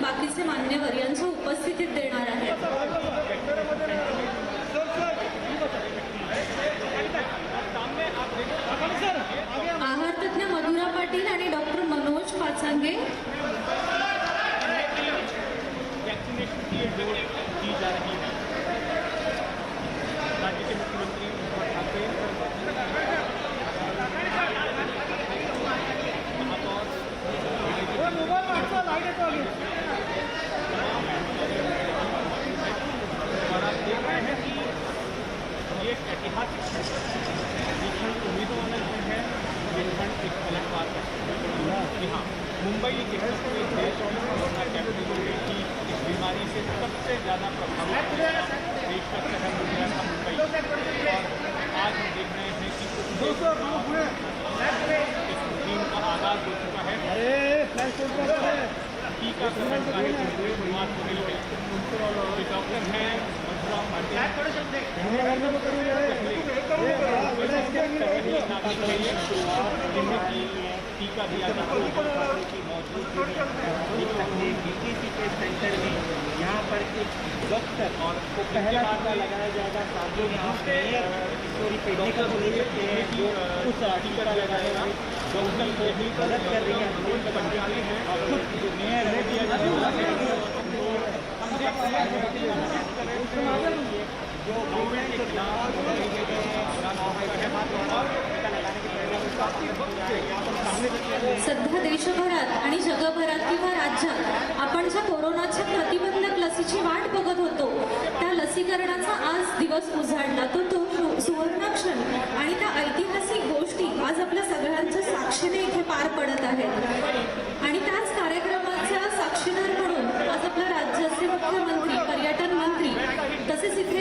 बाकीचे मान्यवर या आज हम देख रहे हैं कि इस मुहिम का आगाज़ हो की डॉक्टर हैं मथुरा पाटिल टीका दिया जाता है पर एक डॉक्टर और को पहला टीका लगाया जाएगा। साथ में आप मेयर किशोरी पेडनेकर को ले सकते हैं जो उस टीका लगाने में डॉक्टर को भी मदद कर रही है। हमारे पंचाली हैं और खुद जो मेयर है। दिया जाता है जो गवर्नमेंट के खिलाफ सध्या देशभरात आणि जगभरात किंवा राज्यात आपण ज्या कोरोनाच्या प्रतिबंधक लसीची वाट बघत होतो त्या लसीकरणाचा आज दिवस उजाडला. तो तो सुवर्णाक्षण आणि त्या ऐतिहासिक गोष्टी आज आपल्या सगळ्यांच्या साक्षीने इथे पार पडत आहेत. आणि त्याच कार्यक्रमाच्या साक्षीदार म्हणून आज आपल्या राज्याचे मुख्यमंत्री पर्यटन मंत्री तसेच इथे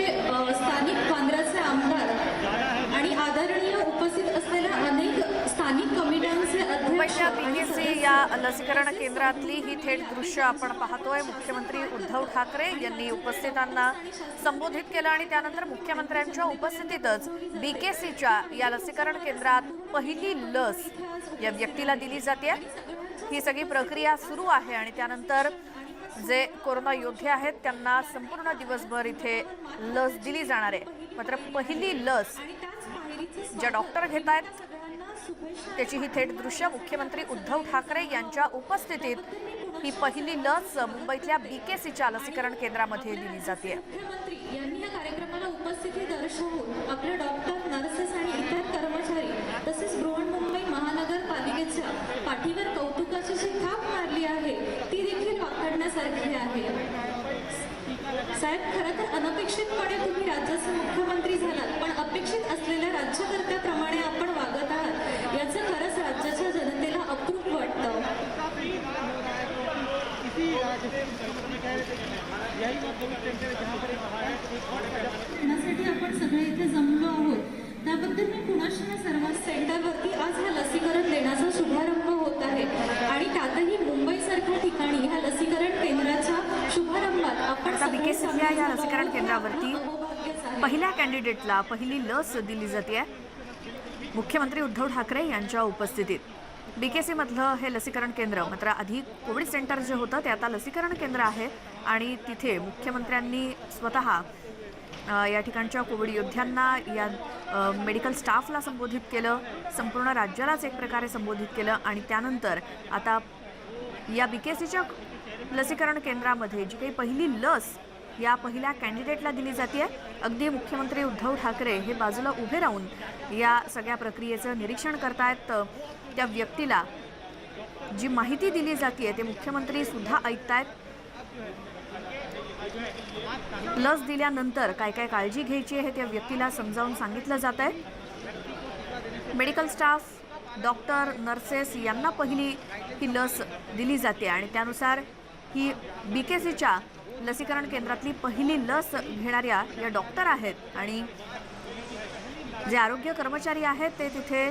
अध्यक्ष या लसीकरण केंद्रातली ही थेट दृश्य आपण पाहतोय. मुख्यमंत्री उद्धव ठाकरे यांनी उपस्थितांना संबोधित केलं आणि त्यानंतर मुख्यमंत्र्यांच्या उपस्थितीतच बीकेसीच्या या लसीकरण केंद्रात पहिली लस या व्यक्तीला दिली जाते. ही सगळी प्रक्रिया सुरू आहे आणि त्यानंतर जे कोरोना योद्धे आहेत त्यांना संपूर्ण दिवसभर इथे लस दिली जाणार आहे. मात्र पहिली लस ज्या डॉक्टर घेत आहेत त्याची ही थेट दृश्य मुख्यमंत्री उद्धव ठाकरे यांच्या उपस्थितीत. ही पहिली लस मुंबईतल्या बीकेसीच्या लसीकरण केंद्रामध्ये दिली जाते. मुख्यमंत्री यांनी या कार्यक्रमाला उपस्थिती दर्शवून आपले डॉक्टर नर्सेस आणि इतर कर्मचारी तसेच बृहन्मुंबई महानगरपालिकेच्या पाठीवर कौतुकाची जी थाप मारली आहे ती देखील वाकडण्यासारखी आहे. साहेब खरं तर अनपेक्षितपणे तुम्ही राज्याचे मुख्यमंत्री झालात पण अपेक्षित असलेल्या राज्यकर्त्याप्रमाणे करण्यासाठी आपण सगळे इथे जमलो आहोत. त्याबद्दल मी पुनश्च सर्व सेंटरवरती आज हा लसीकरण देण्याचा शुभारंभ होत आहे. आणि त्यातही मुंबईसारख्या ठिकाणी ह्या लसीकरण केंद्राच्या शुभारंभात आपण आता सगळे BKC या लसीकरण. केंद्रावरती आहे. पहिल्या कॅन्डिडेटला पहिली लस दिली जाते मुख्यमंत्री उद्धव ठाकरे यांच्या उपस्थितीत. बीकेसी मधलं हे लसीकरण केंद्र मात्र आधी कोविड सेंटर जे होतं ते आता लसीकरण केंद्र आहे. आणि तिथे मुख्यमंत्र्यांनी स्वतः या ठिकाणच्या कोविड योद्ध्यांना या मेडिकल स्टाफला संबोधित केलं संपूर्ण राज्यालाच एक प्रकारे संबोधित केलं आणि त्यानंतर आता या बी के सीच्या लसीकरण केंद्रामध्ये जी काही पहिली लस या पहिल्या कॅन्डिडेटला दिली जाते अगदी मुख्यमंत्री उद्धव ठाकरे हे बाजूला उभे राहून या सगळ्या प्रक्रियेचं निरीक्षण करतायत. त्या व्यक्तीला जी माहिती दिली जाते ते मुख्यमंत्री सुद्धा ऐकतायत. लस दिल्यानंतर काय काय काळजी घ्यायची आहे त्या व्यक्तीला समजावून सांगितलं जात आहे. मेडिकल स्टाफ डॉक्टर नर्सेस यांना पहिली ही लस दिली जाते आणि त्यानुसार ही बी के सीच्या लसीकरण केंद्रातली पहिली लस घेणाऱ्या या डॉक्टर आहेत आणि जे आरोग्य कर्मचारी आहेत ते तिथे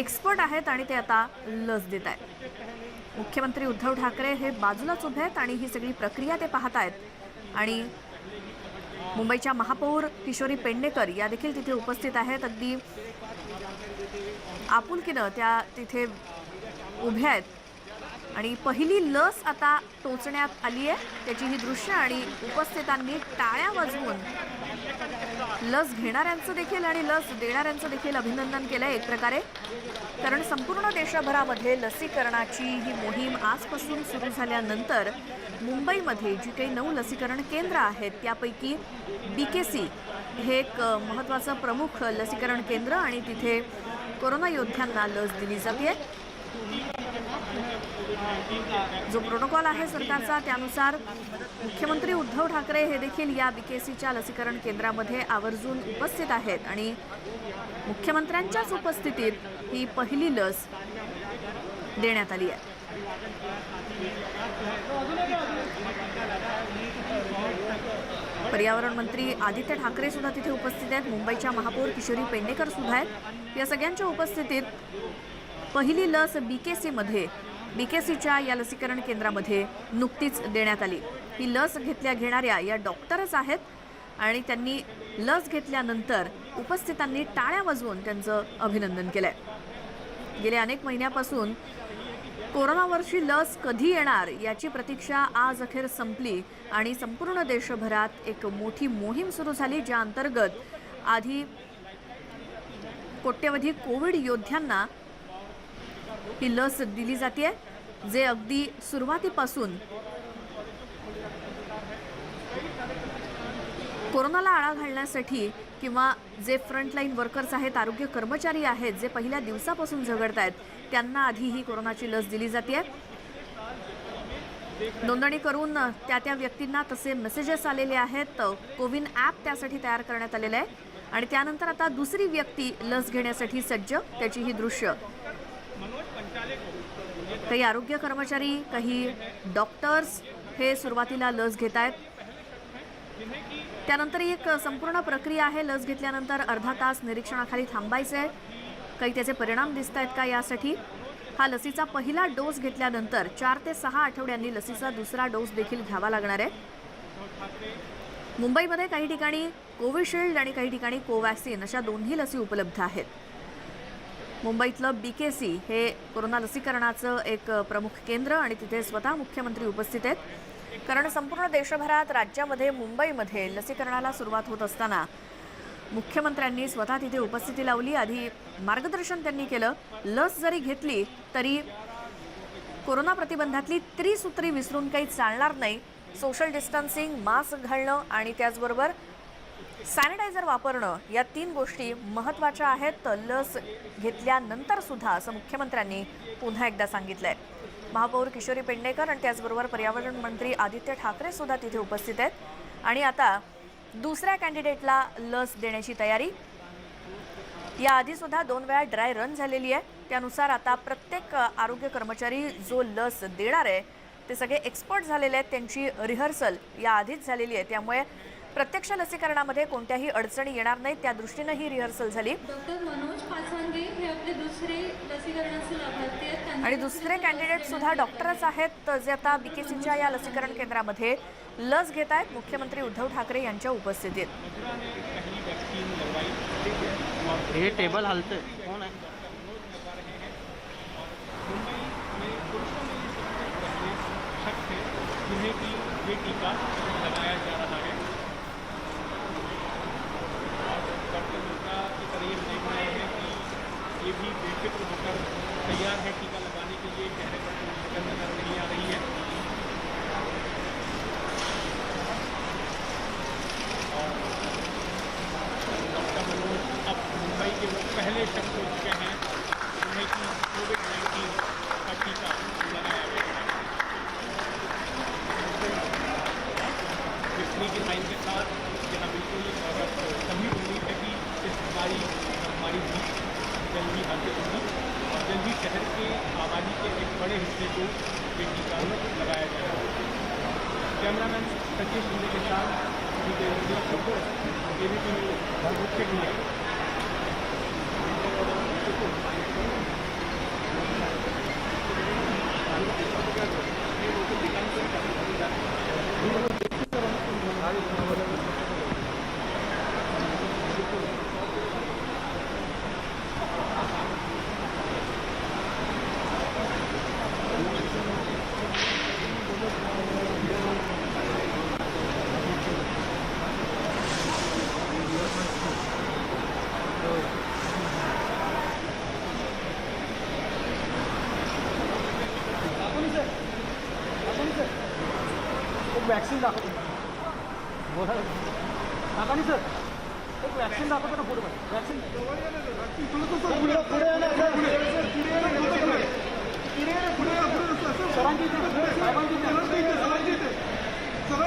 एक्सपर्ट आहेत आणि ते आता लस देत आहेत. मुख्यमंत्री उद्धव ठाकरे हे बाजूलाच उभे आहेत आणि ही सगळी प्रक्रिया ते पाहत आहेत. आणि मुंबईच्या महापौर किशोरी पेडणेकर या देखील तिथे उपस्थित आहेत. अगदी आपुलकीनं त्या तिथे उभ्या आहेत. आणि पहिली लस आता टोचण्यात आली आहे. त्याची ही दृश्य आणि उपस्थितांनी टाळ्या वाजवून लस घेणाऱ्यांचं देखील आणि लस देणाऱ्यांचं देखील अभिनंदन केलंय एक प्रकारे. कारण संपूर्ण देशभरामध्ये लसीकरणाची ही मोहीम आजपासून सुरू झाल्यानंतर मुंबईमध्ये जी काही नऊ लसीकरण केंद्र आहेत त्यापैकी बी के सी हे एक महत्त्वाचं प्रमुख लसीकरण केंद्र आणि तिथे कोरोना योद्ध्यांना लस दिली जाते. जो प्रोटोकॉल आहे सरकारचा त्यानुसार मुख्यमंत्री उद्धव ठाकरे हे देखील या बीकेसीच्या लसीकरण केंद्रामध्ये आवर्जून उपस्थित आहेत आणि मुख्यमंत्र्यांच्याच उपस्थितीत ही पहिली लस देण्यात आली आहे. पर्यावरण मंत्री आदित्य ठाकरे सुद्धा तिथे उपस्थित आहेत. मुंबईच्या महापौर किशोरी पेडणेकर सुद्धा आहेत. या सगळ्यांच्या उपस्थितीत पहिली लस बी के सीमध्ये बी के सीच्या या लसीकरण केंद्रामध्ये नुकतीच देण्यात आली. ही लस घेतल्या घेणाऱ्या या डॉक्टरच आहेत आणि त्यांनी लस घेतल्यानंतर उपस्थितांनी टाळ्या वाजवून त्यांचं अभिनंदन केलंय. गेल्या अनेक महिन्यापासून कोरोनावरची लस कधी येणार याची प्रतीक्षा आज अखेर संपली आणि संपूर्ण देशभरात एक मोठी मोहीम सुरू झाली ज्या अंतर्गत आधी कोट्यवधी कोविड योद्ध्यांना ही लस दिली जाते जे अगदी सुरुवातीपासून कोरोनाला आळा घालण्यासाठी किंवा जे फ्रंटलाईन वर्कर्स आहेत आरोग्य कर्मचारी आहेत जे पहिल्या दिवसापासून झगडत आहेत त्यांना आधी ही कोरोनाची लस दिली जाते नोंदणी करून त्या त्या व्यक्तींना तसे मेसेजेस आलेले आहेत. कोविन ॲप त्यासाठी तयार करण्यात आलेलं आहे. आणि त्यानंतर आता दुसरी व्यक्ती लस घेण्यासाठी सज्ज त्याची ही दृश्य. काही आरोग्य कर्मचारी काही डॉक्टर्स हे सुरुवातीला लस घेत आहेत. त्यानंतर एक संपूर्ण प्रक्रिया आहे. लस घेतल्यानंतर अर्धा तास निरीक्षणाखाली थांबायचं आहे. काही त्याचे परिणाम दिसत आहेत का यासाठी? हा लसीचा पहिला डोस घेतल्यानंतर चार ते सहा आठवड्यांनी लसीचा दुसरा डोस देखील घ्यावा लागणार आहे. मुंबईमध्ये काही ठिकाणी कोविशिल्ड आणि काही ठिकाणी कोवॅक्सिन अशा दोन्ही लसी उपलब्ध आहेत. मुंबईतलं बी के सी हे कोरोना लसीकरणाचं एक प्रमुख केंद्र आणि तिथे स्वतः मुख्यमंत्री उपस्थित आहेत. कारण संपूर्ण देशभरात राज्यामध्ये मुंबईमध्ये लसीकरणाला सुरुवात होत असताना मुख्यमंत्र्यांनी स्वतः तिथे उपस्थिती लावली. आधी मार्गदर्शन त्यांनी केलं. लस जरी घेतली तरी कोरोना प्रतिबंधातली त्रिसूत्री विसरून काही चालणार नाही. सोशल डिस्टन्सिंग मास्क घालणं आणि त्याचबरोबर सॅनिटायझर वापरणं या तीन गोष्टी महत्त्वाच्या आहेत. लस घेतल्यानंतर सुद्धा असं मुख्यमंत्र्यांनी पुन्हा एकदा सांगितलंय. महापौर किशोरी पेडणेकर आणि त्याचबरोबर पर्यावरण मंत्री आदित्य ठाकरे सुद्धा तिथे उपस्थित आहेत. आणि आता दुसऱ्या कॅन्डिडेटला लस देण्याची तयारी. याआधी सुद्धा दोन वेळा ड्राय रन झालेली आहे. त्यानुसार आता प्रत्येक आरोग्य कर्मचारी जो लस देणार आहे ते सगळे एक्सपर्ट झालेले आहेत. त्यांची रिहर्सल याआधीच झालेली आहे. त्यामुळे प्रत्यक्ष लसीकरणामध्ये कोणत्याही अडचणी येणार नाहीत. त्या दृष्टीनं ही रिहर्सल झाली. डॉक्टर मनोज पाचवांगे हे आपले दुसरे लसीकरणाचे लाभार्थी आहेत. आणि दुसरे कॅन्डिडेट सुद्धा डॉक्टरच आहेत जे आता बीकेसीच्या या लसीकरण केंद्रामध्ये लस घेत आहेत. मुख्यमंत्री उद्धव ठाकरे यांच्या उपस्थितीत. ये टेबल हलते कौन है शक है जिन्हें कि ये टीका लगाया जा रहा है और डॉक्टर मिश्रा की तरह ये देख रहे हैं कि ये भी बेफिक्र होकर तैयार है टीका लगाने के लिए चेहरे पर कोई शकल नजर नहीं आ रही है डॉक्टर मनोज अब मुंबई के वो पहले शख्स हो चुके हैं जिन्हें कि कोविड नाइन्टीन का टीका लगाया गया है बिजली की लाइन के साथ यहाँ बिल्कुल और सभी उम्मीद है कि इस बीमारी हमारी भी जल्दी हासिल होगी और जल्दी शहर के आबादी के एक बड़े हिस्से को ये टीका लगाया जाएगा कैमरामैन सचिव शिंदे के साथ एबीपी न्यूज मुख्य मीडिया एक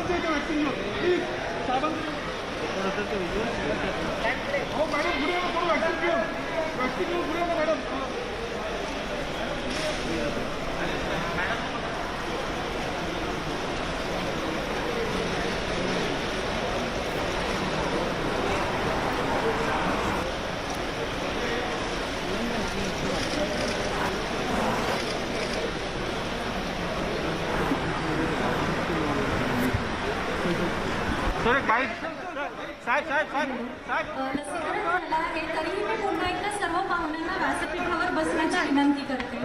का वैक्सीन लो प्लीज साबन हो मैडम बुरे में थोड़ा वैक्सीन क्यों वैक्सीन क्यों बुरे में मैडम साहेब साहेब साहेब साहेब. आहे तरीही मी पुन्हा एकदा सर्व पाहुण्यांना व्यासपीठावर बसण्याची विनंती करते.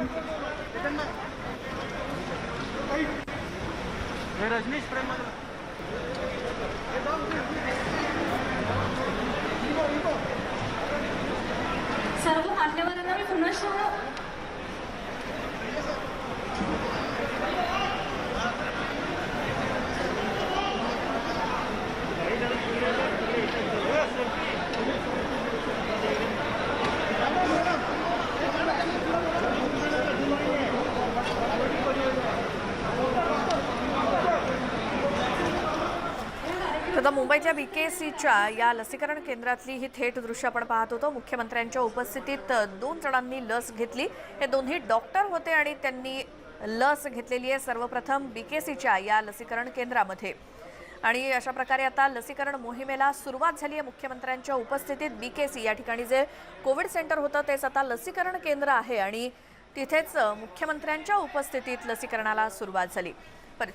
हे रजनीश प्रेम सर्व मान्यवरांना मी पुन्हा आता मुंबईच्या बी के सीच्या या लसीकरण केंद्रातली ही थेट दृश्य आपण पाहत होतो. मुख्यमंत्र्यांच्या उपस्थितीत दोन जणांनी लस घेतली. हे दोन्ही डॉक्टर होते आणि त्यांनी लस घेतलेली आहे सर्वप्रथम बी के सीच्या या लसीकरण केंद्रामध्ये. आणि अशा प्रकारे आता लसीकरण मोहिमेला सुरुवात झाली आहे मुख्यमंत्र्यांच्या उपस्थितीत. बी के सी या ठिकाणी जे कोविड सेंटर होतं तेच आता लसीकरण केंद्र आहे आणि तिथेच मुख्यमंत्र्यांच्या उपस्थितीत लसीकरणाला सुरुवात झाली.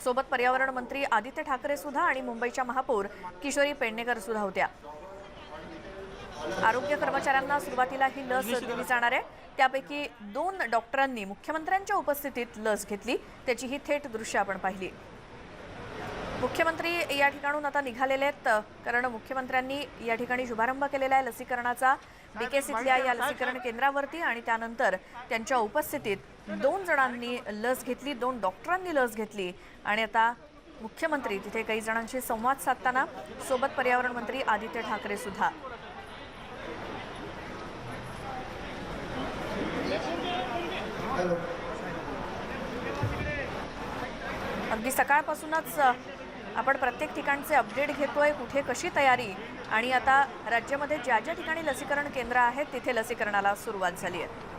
सोबत पर्यावरण मंत्री आदित्य ठाकरे सुद्धा आणि मुंबईच्या महापौर किशोरी पेडणेकर सुद्धा होत्या. आरोग्य कर्मचाऱ्यांना सुरुवातीला ही लस दिली जाणार आहे. त्यापैकी दोन डॉक्टरांनी मुख्यमंत्र्यांच्या उपस्थितीत लस घेतली. त्याची ही थेट दृश्य आपण पाहिली. मुख्यमंत्री या ठिकाणून आता निघालेले आहेत कारण मुख्यमंत्र्यांनी या ठिकाणी शुभारंभ केलेला आहे लसीकरणाचा. बीकेसीतल्या या लसीकरण केंद्रावरती आणि त्यानंतर त्यांच्या उपस्थितीत दोन जणांनी लस घेतली दोन डॉक्टरांनी लस घेतली. आणि आता मुख्यमंत्री तिथे काही जणांशी संवाद साधताना सोबत पर्यावरण मंत्री आदित्य ठाकरे सुद्धा. अगदी सकाळपासूनच आपण प्रत्येक ठिकाणचे अपडेट घेतोय कुठे कशी तयारी? आणि आता राज्यामध्ये ज्या ज्या ठिकाणी लसीकरण केंद्र आहेत तिथे लसीकरणाला सुरुवात झाली आहे.